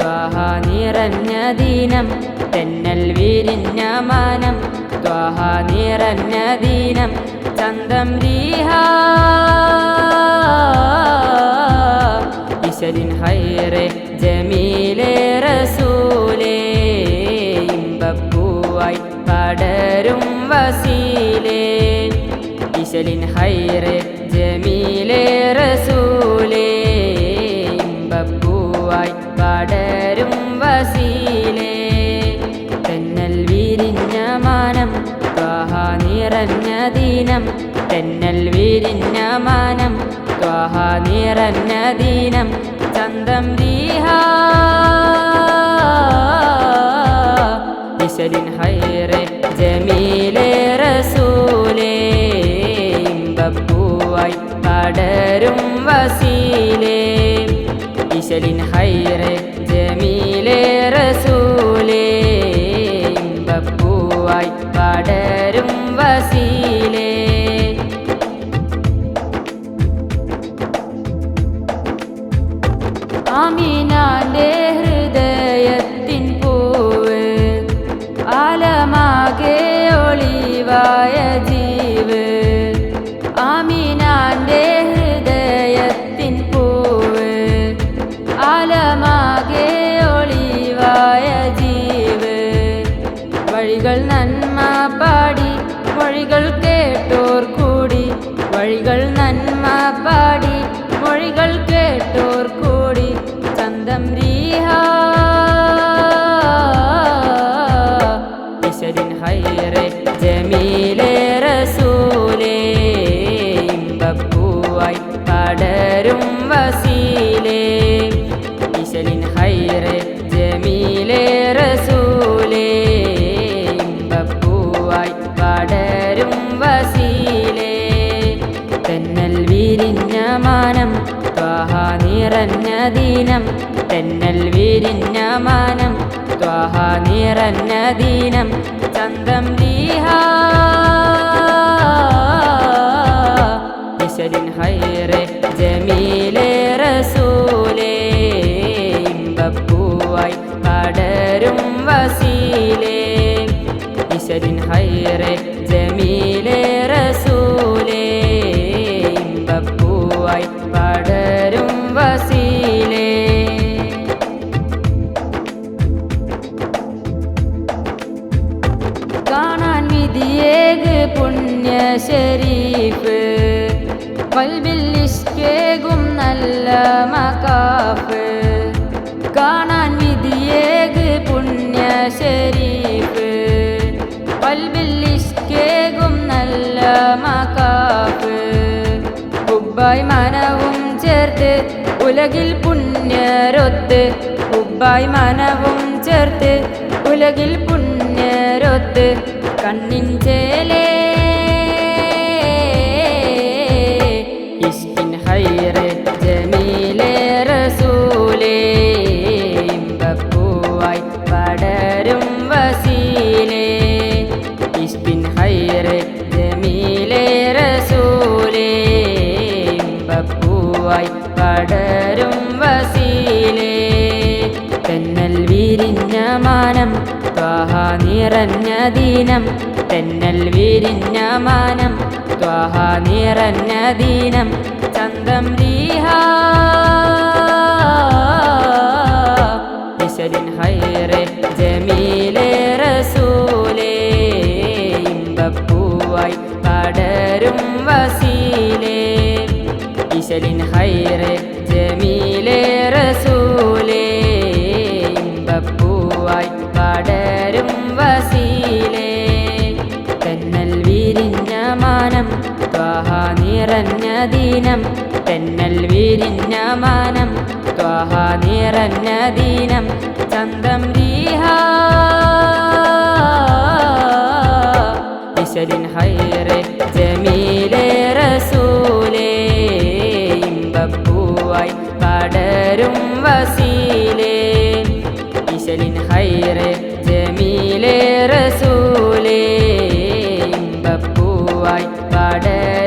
ത്വാഹ നിറഞ്ഞ ദീനം. തെന്നൽ വിരിഞ്ഞ മാനം ത്വാഹ നിറഞ്ഞ ദീനം. ചന്തം ദീഹ ഇശലിൻ ഹൈറെ ജമീലെ റസൂലേ ഇമ്പപ്പൂവായി പടരും വസീലേ. ഇശലിൻ ഹൈറെ വിരിഞ്ഞ മാനം. ത്വാഹ നിറഞ്ഞ ദീനം. തെന്നൽ വിരിഞ്ഞ മാനം. ത്വാഹ നിറഞ്ഞ ദീനം. ചന്തം ദീഹ. ഇശലിൻ ഹൈറെ ജമീലെ റസൂലേ. ഇമ്പപ്പൂവായി പടരും വസീലേ. ഇശലിൻ ഹൈറെ ജമീലെ റസൂലേ. ഇമ്പപ്പൂവായി പടരും വസീലേ ആമീനാന്റെ ഹൃദയത്തിൻ പൂവ് ആലമാകെ ഒളിവായ വഴികൾ നന്മ പാടി മൊഴികൾ കേട്ടോർ കൂടി. വഴികൾ നന്മ പാടി മൊഴികൾ കേട്ടോർ നിറഞ്ഞ ദീനം തെന്നൽ വിരിഞ്ഞ മാനം ത്വാഹ നിറഞ്ഞ ദീനം ചന്തം രീഹ ഇശലിൻ ഹൈറെ ജമീലെ റസൂലേ ഇമ്പപ്പൂവായി പടരും വസീലേ. ഇശലിൻ ഹൈറെ ജമീലെ റസൂലേ ഇമ്പപ്പൂവായി പടരും പുണ്യ ശരീഫ് കൽബിൽ നല്ല മകാഫ്. കാണാൻ വിധിയേക് പുണ്യ ശരീഫ് കൽബിൽ നല്ല മകാഫ്. ഉബ്ബായ് മനവും ചേർത്ത് ഉലകിൽ പുണ്യരൊത്ത്. ഉബ്ബായ് മനവും ചേർത്ത് ഉലകിൽ പുണ്യരൊത്ത്. കണ്ണിൻ ചേലേ നിറഞ്ഞ ദീനം തെന്നൽ വിരിഞ്ഞ മാനം ത്വാഹ നിറഞ്ഞ ദീനം ചന്തം രീഹ ഇശലിൻ ഹൈറെ ജമീലെ റസൂലേ പടരും വസീലേ. ഇശലിൻ ഹൈറെ വസീലേ. തെന്നൽ വിരിഞ്ഞ മാനം ത്വാഹ നിറഞ്ഞ ദീനം. തെന്നൽ വിരിഞ്ഞ മാനം ത്വാഹ നിറഞ്ഞ ദീനം. ചന്തം രീഹ ഇശലിൻ ഹൈറെ ജമീലേ റസൂലേ. ഇമ്പപ്പൂവായി പടരും വസീലേ. ഇശലിൻ ഹൈറെ റസൂലേ ഇമ്പപ്പൂവായി പാടേ.